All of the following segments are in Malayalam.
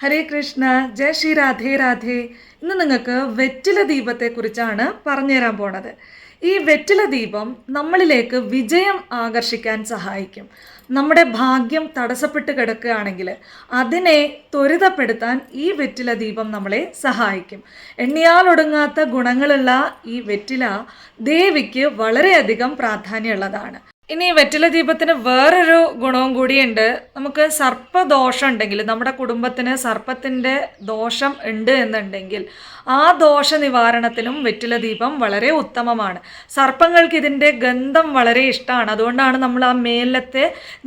ഹരേ കൃഷ്ണ ജയ ശ്രീ രാധേ രാധേ. ഇന്ന് നിങ്ങൾക്ക് വെറ്റില ദീപത്തെക്കുറിച്ചാണ് പറഞ്ഞുതരാൻ പോണത്. ഈ വെറ്റില ദീപം നമ്മളിലേക്ക് വിജയം ആകർഷിക്കാൻ സഹായിക്കും. നമ്മുടെ ഭാഗ്യം തടസ്സപ്പെട്ട് കിടക്കുകയാണെങ്കിൽ അതിനെ ത്വരിതപ്പെടുത്താൻ ഈ വെറ്റില ദീപം നമ്മളെ സഹായിക്കും. എണ്ണിയാലൊടുങ്ങാത്ത ഗുണങ്ങളുള്ള ഈ വെറ്റില ദേവിക്ക് വളരെയധികം പ്രാധാന്യമുള്ളതാണ്. ഇനി വെറ്റില ദീപത്തിന് വേറൊരു ഗുണവും കൂടിയുണ്ട്. നമുക്ക് സർപ്പദോഷം ഉണ്ടെങ്കിൽ നമ്മുടെ കുടുംബത്തിന് സർപ്പത്തിന്റെ ദോഷം ഉണ്ട് എന്നുണ്ടെങ്കിൽ ആ ദോഷ നിവാരണത്തിനും വെറ്റില ദീപം വളരെ ഉത്തമമാണ്. സർപ്പങ്ങൾക്ക് ഇതിന്റെ ഗന്ധം വളരെ ഇഷ്ടമാണ്. അതുകൊണ്ടാണ് നമ്മൾ ആ മേലത്തെ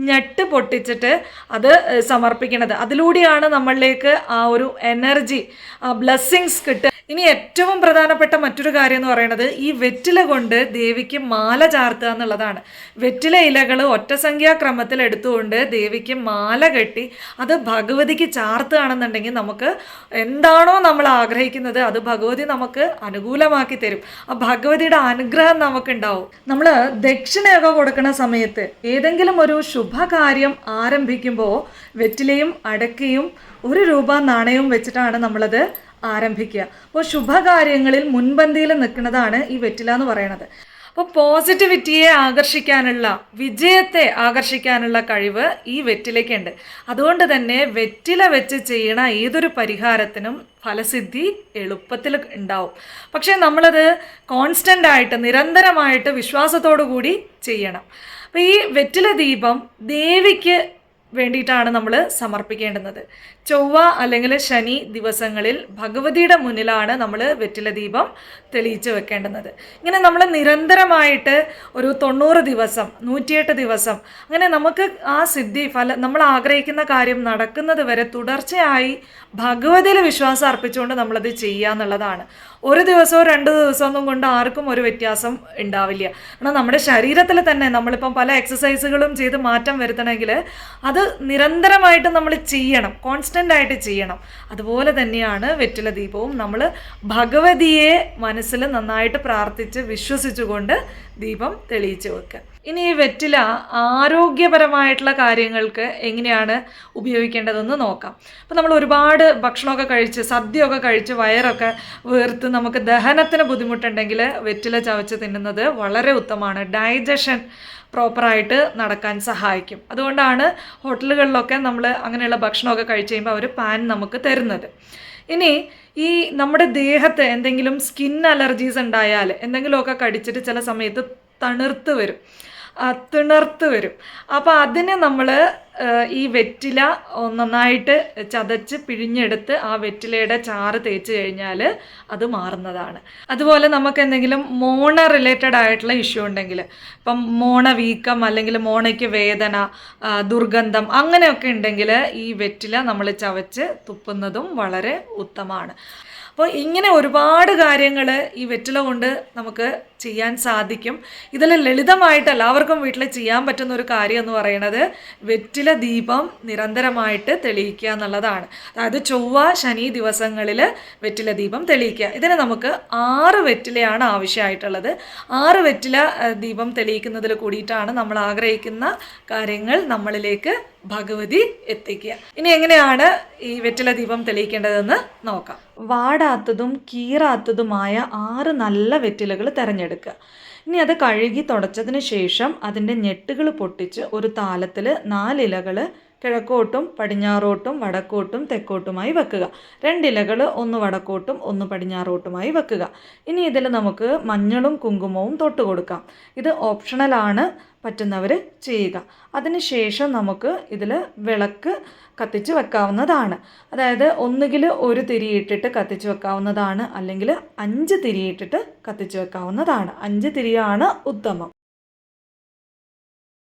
ഞെട്ട് പൊട്ടിച്ചിട്ട് അത് സമർപ്പിക്കുന്നത്. അതിലൂടെയാണ് നമ്മളിലേക്ക് ആ ഒരു എനർജി ആ ബ്ലെസ്സിങ്സ് കിട്ടുക ഇനി ഏറ്റവും പ്രധാനപ്പെട്ട മറ്റൊരു കാര്യം എന്ന് പറയുന്നത് ഈ വെറ്റില കൊണ്ട് ദേവിക്ക് മാല ചാർത്തുക എന്നുള്ളതാണ്. വെറ്റില ഇലകൾ ഒറ്റസംഖ്യാക്രമത്തിൽ എടുത്തുകൊണ്ട് ദേവിക്ക് മാല കെട്ടി അത് ഭഗവതിക്ക് ചാർത്തുകയാണെന്നുണ്ടെങ്കിൽ നമുക്ക് എന്താണോ നമ്മൾ ആഗ്രഹിക്കുന്നത് അത് ഭഗവതി നമുക്ക് അനുകൂലമാക്കി തരും. ആ ഭഗവതിയുടെ അനുഗ്രഹം നമുക്കുണ്ടാവും. നമ്മൾ ദക്ഷിണയൊക്കെ കൊടുക്കുന്ന സമയത്ത് ഏതെങ്കിലും ഒരു ശുഭകാര്യം ആരംഭിക്കുമ്പോൾ വെറ്റിലയും അടക്കയും ഒരു രൂപ നാണയവും വെച്ചിട്ടാണ് നമ്മളത് ആരംഭിക്കുക. അപ്പോൾ ശുഭകാര്യങ്ങളിൽ മുൻപന്തിയിൽ നിൽക്കുന്നതാണ് ഈ വെറ്റില എന്ന് പറയുന്നത്. അപ്പോൾ പോസിറ്റിവിറ്റിയെ ആകർഷിക്കാനുള്ള വിജയത്തെ ആകർഷിക്കാനുള്ള കഴിവ് ഈ വെറ്റിലയ്ക്കുണ്ട്. അതുകൊണ്ട് തന്നെ വെറ്റില വെച്ച് ചെയ്യണ ഏതൊരു പരിഹാരത്തിനും ഫലസിദ്ധി എളുപ്പത്തിൽ ഉണ്ടാവും. പക്ഷേ നമ്മളത് കോൺസ്റ്റന്റ് ആയിട്ട് നിരന്തരമായിട്ട് വിശ്വാസത്തോടു കൂടി ചെയ്യണം. അപ്പോൾ ഈ വെറ്റില ദീപം ദേവിക്ക് വേണ്ടിയിട്ടാണ് നമ്മൾ സമർപ്പിക്കേണ്ടുന്നത്. ചൊവ്വ അല്ലെങ്കിൽ ശനി ദിവസങ്ങളിൽ ഭഗവതിയുടെ മുന്നിലാണ് നമ്മൾ വെറ്റില ദീപം തെളിയിച്ച് വെക്കേണ്ടുന്നത്. ഇങ്ങനെ നമ്മൾ നിരന്തരമായിട്ട് ഒരു തൊണ്ണൂറ് ദിവസം നൂറ്റിയെട്ട് ദിവസം അങ്ങനെ നമുക്ക് ആ സിദ്ധി ഫല നമ്മൾ ആഗ്രഹിക്കുന്ന കാര്യം നടക്കുന്നത് വരെ തുടർച്ചയായി ഭഗവതിയിൽ വിശ്വാസം അർപ്പിച്ചുകൊണ്ട് നമ്മളത് ചെയ്യുക എന്നുള്ളതാണ്. ഒരു ദിവസമോ രണ്ട് ദിവസമൊന്നും കൊണ്ട് ആർക്കും ഒരു വ്യത്യാസം ഉണ്ടാവില്ല. കാരണം നമ്മുടെ ശരീരത്തിൽ തന്നെ നമ്മളിപ്പം പല എക്സസൈസുകളും ചെയ്ത് മാറ്റം വരുത്തണമെങ്കിൽ അത് നിരന്തരമായിട്ട് നമ്മൾ ചെയ്യണം കോൺസ്റ്റന്റ് ആയിട്ട് ചെയ്യണം. അതുപോലെ തന്നെയാണ് വെറ്റില ദീപവും. നമ്മൾ ഭഗവതിയെ മനസ്സിൽ നന്നായിട്ട് പ്രാർത്ഥിച്ച് വിശ്വസിച്ചുകൊണ്ട് ദീപം തെളിയിച്ചു വെക്കുക. ഇനി ഈ വെറ്റില ആരോഗ്യപരമായിട്ടുള്ള കാര്യങ്ങൾക്ക് എങ്ങനെയാണ് ഉപയോഗിക്കേണ്ടതെന്ന് നോക്കാം. അപ്പോൾ നമ്മൾ ഒരുപാട് ഭക്ഷണമൊക്കെ കഴിച്ച് സദ്യയൊക്കെ കഴിച്ച് വയറൊക്കെ വീർത്ത് നമുക്ക് ദഹനത്തിന് ബുദ്ധിമുട്ടുണ്ടെങ്കിൽ വെറ്റില ചവച്ച് തിന്നുന്നത് വളരെ ഉത്തമമാണ്. ഡൈജഷൻ പ്രോപ്പറായിട്ട് നടക്കാൻ സഹായിക്കും. അതുകൊണ്ടാണ് ഹോട്ടലുകളിലൊക്കെ നമ്മൾ അങ്ങനെയുള്ള ഭക്ഷണമൊക്കെ കഴിച്ച് കഴിയുമ്പോൾ അവർ പാൻ നമുക്ക് തരുന്നത്. ഇനി ഈ നമ്മുടെ ദേഹത്ത് എന്തെങ്കിലും സ്കിൻ അലർജീസ് ഉണ്ടായാൽ എന്തെങ്കിലുമൊക്കെ കടിച്ചിട്ട് ചില സമയത്ത് തണുർത്ത് വരും. തിണർത്ത് വരും. അപ്പോൾ അതിന് നമ്മൾ ഈ വെറ്റില നന്നായിട്ട് ചതച്ച് പിഴിഞ്ഞെടുത്ത് ആ വെറ്റിലയുടെ ചാറ് തേച്ച് കഴിഞ്ഞാൽ അത് മാറുന്നതാണ്. അതുപോലെ നമുക്ക് എന്തെങ്കിലും മോണ റിലേറ്റഡ് ആയിട്ടുള്ള ഇഷ്യൂ ഉണ്ടെങ്കിൽ ഇപ്പം മോണ വീക്കം അല്ലെങ്കിൽ മോണയ്ക്ക് വേദന ദുർഗന്ധം അങ്ങനെയൊക്കെ ഉണ്ടെങ്കിൽ ഈ വെറ്റില നമ്മൾ ചവച്ച് തുപ്പുന്നതും വളരെ ഉത്തമമാണ്. അപ്പോൾ ഇങ്ങനെ ഒരുപാട് കാര്യങ്ങൾ ഈ വെറ്റില കൊണ്ട് നമുക്ക് ചെയ്യാൻ സാധിക്കും. ഇതിൽ ലളിതമായിട്ട് എല്ലാവർക്കും വീട്ടിൽ ചെയ്യാൻ പറ്റുന്ന ഒരു കാര്യം എന്ന് പറയുന്നത് വെറ്റില ദീപം നിരന്തരമായിട്ട് തെളിയിക്കുക എന്നുള്ളതാണ്. അതായത് ചൊവ്വ ശനി ദിവസങ്ങളിൽ വെറ്റില ദീപം തെളിയിക്കുക. ഇതിന് നമുക്ക് ആറ് വെറ്റിലയാണ് ആവശ്യമായിട്ടുള്ളത്. ആറ് വെറ്റില ദീപം തെളിയിക്കുന്നതിൽ കൂടിയിട്ടാണ് നമ്മൾ ആഗ്രഹിക്കുന്ന കാര്യങ്ങൾ നമ്മളിലേക്ക് ഭഗവതി എത്തിക്കുക. ഇനി എങ്ങനെയാണ് ഈ വെറ്റില ദീപം തെളിയിക്കേണ്ടതെന്ന് നോക്കാം. വാടാത്തതും കീറാത്തതുമായ ആറ് നല്ല വെറ്റിലകൾ തിരഞ്ഞെടുക്കുക. ഇനി അത് കഴുകി തുടച്ചതിന് ശേഷം അതിന്റെ ഞെട്ടുകൾ പൊട്ടിച്ച് ഒരു താലത്തിൽ നാലിലകൾ കിഴക്കോട്ടും പടിഞ്ഞാറോട്ടും വടക്കോട്ടും തെക്കോട്ടുമായി വെക്കുക. രണ്ടിലകൾ ഒന്ന് വടക്കോട്ടും ഒന്ന് പടിഞ്ഞാറോട്ടുമായി വെക്കുക. ഇനി ഇതിൽ നമുക്ക് മഞ്ഞളും കുങ്കുമവും തൊട്ട് കൊടുക്കാം. ഇത് ഓപ്ഷണലാണ് പറ്റുന്നവർ ചെയ്യുക. അതിനുശേഷം നമുക്ക് ഇതിൽ വിളക്ക് കത്തിച്ച് വെക്കാവുന്നതാണ്. അതായത് ഒന്നുകിൽ ഒരു തിരിയിട്ടിട്ട് കത്തിച്ച് വെക്കാവുന്നതാണ് അല്ലെങ്കിൽ അഞ്ച് തിരിയിട്ടിട്ട് കത്തിച്ച് വെക്കാവുന്നതാണ്. അഞ്ച് തിരിയാണ് ഉത്തമം.